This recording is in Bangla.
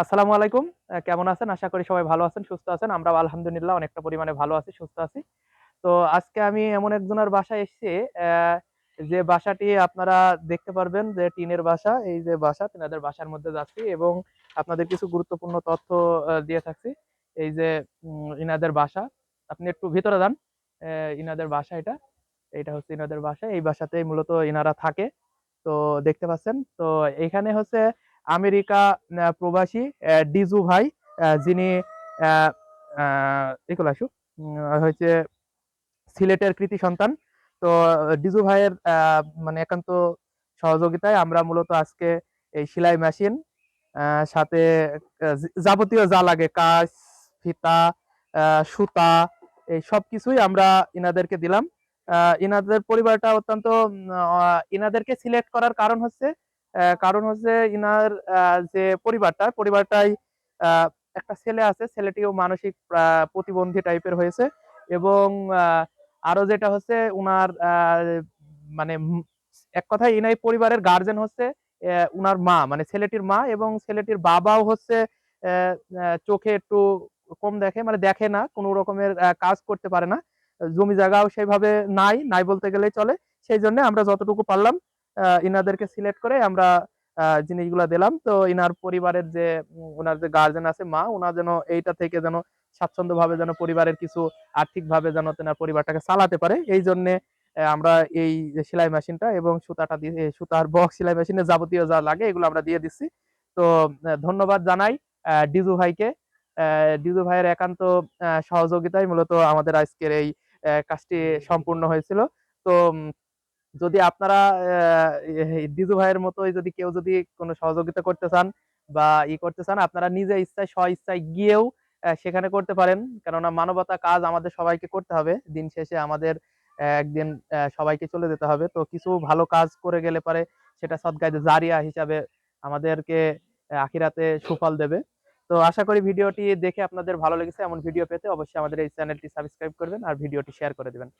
আসসালামু আলাইকুম। কেমন আছেন? আশা করি সবাই ভালো আছেন, সুস্থ আছেন। আমরা আলহামদুলিল্লাহ অনেকটা পরিমাণে ভালো আছি, সুস্থ আছি। তো আজকে আমি এমন একজনের বাসায় এসেছি যে বাসাটি আপনারা দেখতে পারবেন যে টিনের বাসা, এই যে বাসা, তিনাদের বাসার মধ্যে যাচ্ছি এবং আপনাদের কিছু গুরুত্বপূর্ণ তথ্য দিয়ে থাকছি। এই যে ইনাদের বাসা, আপনি একটু ভিতরে যান। ইনাদের বাসা এটা। এটা হচ্ছে ইনাদের বাসা। এই বাসাতেই মূলত ইনারা থাকে। তো দেখতে পাচ্ছেন। তো এখানে হচ্ছে আমেরিকা প্রবাসী ডিজু ভাই যিনি এগুলো আসু উম, হচ্ছে সিলেটের কৃতি সন্তান। তো ডিজু ভাইয়ের মানে একান্ত সহযোগিতায় আমরা মূলত আজকে এই সেলাই মেশিন সাথে যাবতীয় যা লাগে কাজ ফিতা সুতা এই সব কিছুই আমরা ইনাদেরকে দিলাম। ইনাদের পরিবারটা অত্যন্ত ইনাদেরকে সিলেক্ট করার কারণ হচ্ছে কারণ হচ্ছে ইনার যে পরিবারটা, পরিবারটাই একটা ছেলে আছে, ছেলেটিও মানসিক প্রতিবন্ধী টাইপের হয়েছে এবং আরও যেটা হচ্ছে উনার মানে এক কথায় ইনাই পরিবারের গার্জেন হচ্ছে উনার মা মানে ছেলেটির মা এবং ছেলেটির বাবাও হচ্ছে চোখে একটু কম দেখে মানে দেখে না, কোনো রকমের কাজ করতে পারে না। জমি জায়গাও সেইভাবে নাই নাই বলতে গেলেই চলে। সেই জন্য আমরা যতটুকু পারলাম ইনাদেরকে সিলেক্ট করে আমরা জিনিসগুলো দিলাম। তো ইনার পরিবারের যে ওনার যে গার্জেন আছে, মা ওনার যেন এইটা থেকে যেন স্বাচ্ছন্দ্য ভাবে যেন পরিবারের কিছু আর্থিক ভাবে যেন তেনার পরিবারটাকে চালাতে পারে। এই জন্য আমরা এই সেলাই মেশিনটা এবং সুতাটা দিয়ে সুতার বক্স সেলাই মেশিনে যাবতীয় যা লাগে, এগুলো আমরা দিয়ে দিচ্ছি। তো ধন্যবাদ জানাই ডিজু ভাইকে। ডিজু ভাইয়ের একান্ত সহযোগিতায় মূলত আমাদের আজকের এই কাজটি সম্পূর্ণ হয়েছিল। তো যদি আপনারা ডিজু ভাইয়ের মতোই যদি কেউ যদি কোনো সহযোগিতা করতে চান বা ই করতে চান, আপনারা নিজে ইচ্ছায় স্ব ইচ্ছায় গিয়েও সেখানে করতে পারেন। কেননা মানবতা কাজ আমাদের সবাইকে করতে হবে। দিন শেষে আমাদের একদিন সবাইকে চলে যেতে হবে। তো কিছু ভালো কাজ করে গেলে পারে সেটা সদগায়ে জারিয়া হিসাবে আমাদেরকে আখিরাতে সুফল দেবে। তো আশা করি ভিডিওটি দেখে আপনাদের ভালো লেগেছে। এমন ভিডিও পেতে অবশ্যই আমাদের এই চ্যানেলটি সাবস্ক্রাইব করবেন আর ভিডিওটি শেয়ার করে দিবেন।